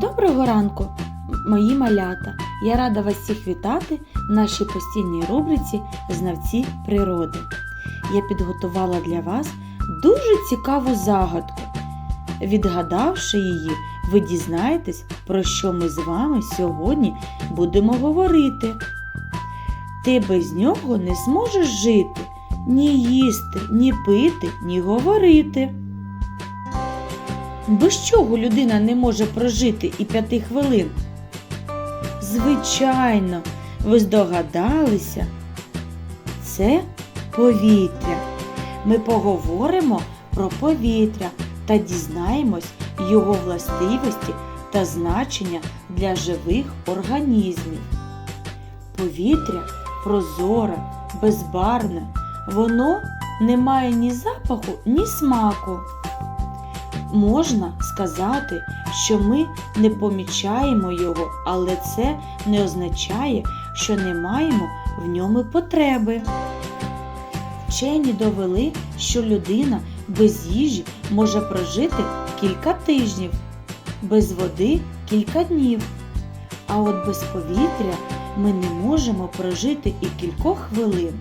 Доброго ранку, мої малята! Я рада вас всіх вітати в нашій постійній рубриці Знавці природи. Я підготувала для вас дуже цікаву загадку. Відгадавши її, ви дізнаєтесь, про що ми з вами сьогодні будемо говорити. Ти без нього не зможеш жити, ні їсти, ні пити, ні говорити. Без чого людина не може прожити і п'яти хвилин? Звичайно, ви здогадалися, це повітря. Ми поговоримо про повітря та дізнаємось його властивості та значення для живих організмів. Повітря прозоре, безбарне, воно не має ні запаху, ні смаку. Можна сказати, що ми не помічаємо його, але це не означає, що не маємо в ньому потреби. Вчені довели, що людина без їжі може прожити кілька тижнів, без води кілька днів. А от без повітря ми не можемо прожити і кількох хвилин.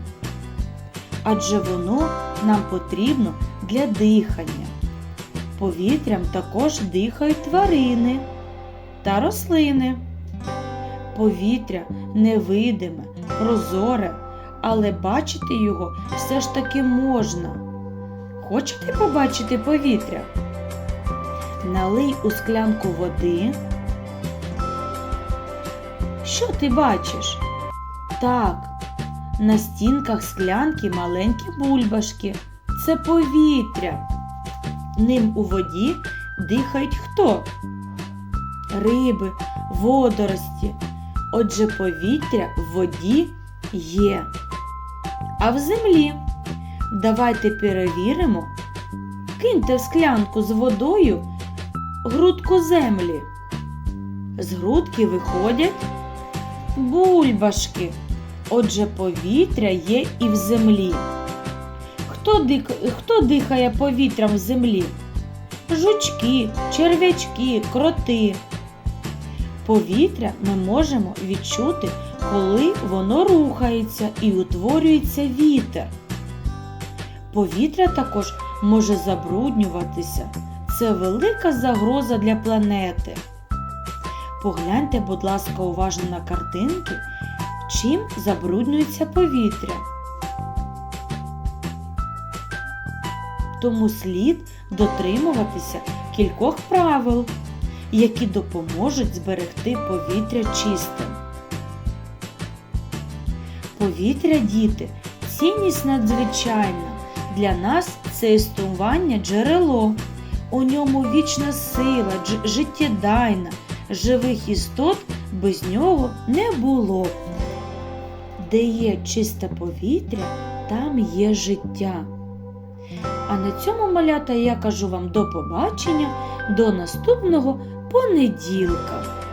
Адже воно нам потрібно для дихання. Повітрям також дихають тварини та рослини. Повітря невидиме, прозоре, але бачити його все ж таки можна. Хочете побачити повітря? Налий у склянку води. Що ти бачиш? Так, на стінках склянки маленькі бульбашки. Це повітря. Ним у воді дихають хто? Риби, водорості. Отже, повітря в воді є. А в землі давайте перевіримо. Киньте в склянку з водою грудку землі. З грудки виходять бульбашки. Отже, повітря є і в землі. Хто, дик... Хто дихає повітрям в землі? Жучки, черв'ячки, кроти. Повітря ми можемо відчути, коли воно рухається і утворюється вітер. Повітря також може забруднюватися. Це велика загроза для планети. Погляньте, будь ласка, уважно на картинки, чим забруднюється повітря. Тому слід дотримуватися кількох правил, які допоможуть зберегти повітря чистим. Повітря, діти, цінність надзвичайна. Для нас це існування джерело. У ньому вічна сила, життєдайна, живих істот без нього не було. Де є чисте повітря, там є життя. А на цьому малята я кажу вам до побачення, до наступного понеділка.